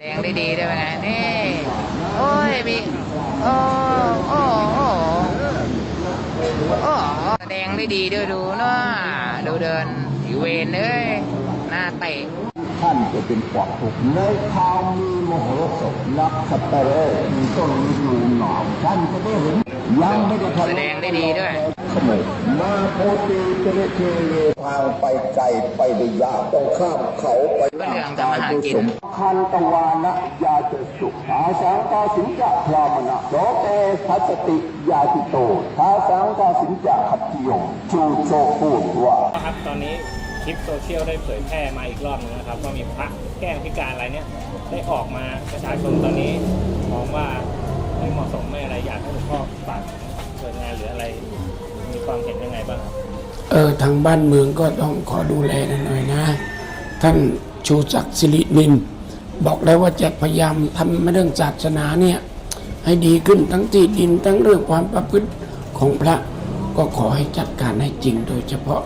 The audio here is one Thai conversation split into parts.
แดงได้ดีด้วยไงนี่ โอ้ยมีโอ้โอ้โอ้โอ้แดงได้ดีด้วยดูเนาะดูเดินอยู่เวนเอ้ยหน้าเตะท่านจะเป็นความทุกในทาวมีมโหสถนักสัตว์เร่มีต้นฤดูหนาวท่านจะได้เห็น ยังไม่ได้ทันแสดงได้ดีด้วยขโมยมาโพตีเจเนเทเยทางไปไกลไปได้ยากต้องข้ามเขาไปก็เรื่องทำมาหากิน คันตวานะยาเจสุอาสังกาสิงจะพรามนะโลเตทัสติยาติโตทาสังกาสิงจะขัตติโยชูโชพูดว่าครับตอนนี้คลิปโซเชียลได้เผยแพร่มาอีกรอบหนึงนะครับว่ามีพระแกล้งพิการอะไรเนี่ยได้ออกมาประชาชนตอนนี้มองว่าไม่เหมาะสมไม่อะไร ความเห็นยังไงบ้างเออทางบ้านเมืองก็ต้องขอดูแลกันหน่อยนะ ท่านชูศักดิ์สิรินิน บอกแล้วว่าจะพยายามทำเรื่องศาสนาเนี่ยให้ดีขึ้นทั้งที่ดินทั้งเรื่องความประพฤติของพระก็ขอให้จัดการให้จริงโดยเฉพาะ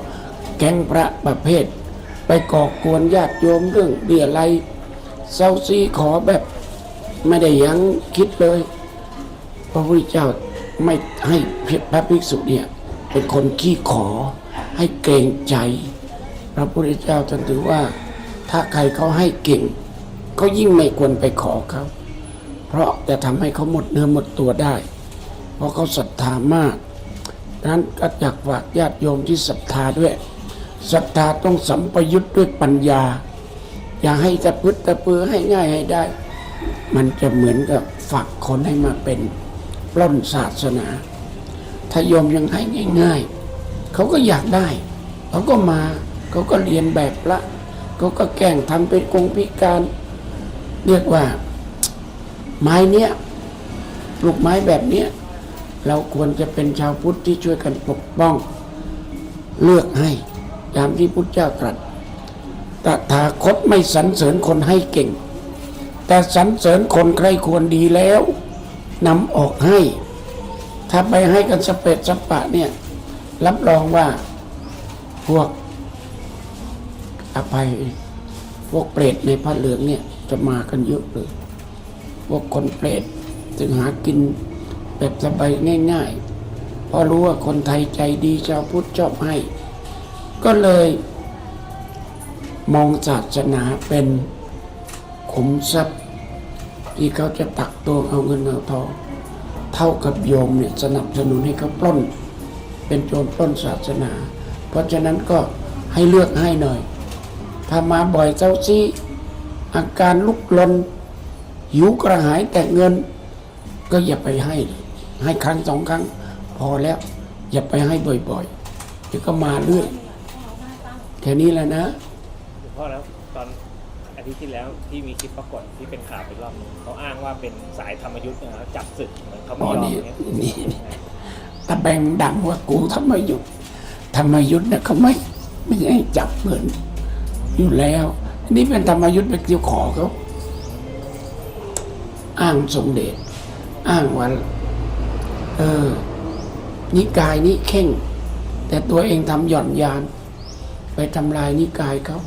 แก๊งพระประเภท ไปก่อกวนญาติโยมเรื่องเบี้ยไรเซาซีขอแบบไม่ได้ยั้งคิดเลย พระพุทธเจ้าไม่ให้พระภิกษุเนี่ย เป็นคนขี้ขอให้เกรงใจ พระพุทธเจ้าท่านถือว่า ถ้าใครเขาให้เก่ง ก็ยิ่งไม่ควรไปขอเขา เพราะจะทำให้เขาหมดเนื้อหมดตัวได้ เพราะเขาศรัทธามากดังนั้นก็อยากฝากญาติโยมที่ศรัทธาด้วยศรัทธาต้องสัมปยุทธ์ด้วยปัญญา อย่าให้ตะพึดตะปือให้ง่ายให้ได้ มันจะเหมือนกับฝักคนให้มาเป็นปล้นศาสนา ถ้าโยมยังให้ง่าย ๆ เขาก็อยากได้ เขาก็มา เขาก็เรียนแบบละ เขาก็แกล้งทำเป็นกงพิการ เรียกว่า ไม้เนี้ยปลูกไม้แบบเนี้ยเราควรจะเป็นชาวพุทธที่ช่วยกันปกป้อง เลือกให้ตามที่พุทธเจ้าตรัสตถาคตไม่สรรเสริญคนให้เก่ง แต่สรรเสริญคนใครควรดีแล้วนำออกให้ ถ้าไปให้กันสเปดสปะเนี่ย รับรองว่าพวกอภัยพวกเปรตในพระเหลืองเนี่ยจะมากันเยอะเลย พวกคนเปรตถึงหากินแบบสบายง่ายๆเพราะรู้ว่าคนไทยใจดีชาวพุทธชอบให้ ก็เลยมองศาสนาเป็นขุมทรัพย์ที่เขาจะตักตวงเอาเงินเอาทอง เท่ากับโยมเนี่ยสนับสนุนให้เขาปล้น เป็นโจรปล้นศาสนา เพราะฉะนั้นก็ให้เลือกให้หน่อย ถ้ามาบ่อยเจ้าซี่อาการลุกลน หิวกระหายแต่เงิน ก็อย่าไปให้ ให้ครั้งสองครั้ง พอแล้ว อย่าไปให้บ่อยๆเดี๋ยวก็มาเรื่อยแค่นี้แหละนะพอแล้วตอน อาทิตย์ที่แล้วที่มีคลิปปรากฏที่เป็นข่าวไปรอบนึงเขาอ้างว่าเป็นสายธรรมยุทธ์นะครับจับศึกเหมือนเขาไม่อ๋อยอมนี่เนี่ยนี่นี่ตะแบงดังว่ากูทำไมหยุดทำไมหยุดเนี่ยเขาไม่ไม่ให้จับเหมือนอยู่แล้วอันนี่เป็นธรรมยุทธ์ไปเกี่ยวขอเขาอ้างสมเด็จ อ้างวันเออนิกายนี้เข่ง แต่ตัวเองทำหย่อนยาน ไปทำลายนิกายเขา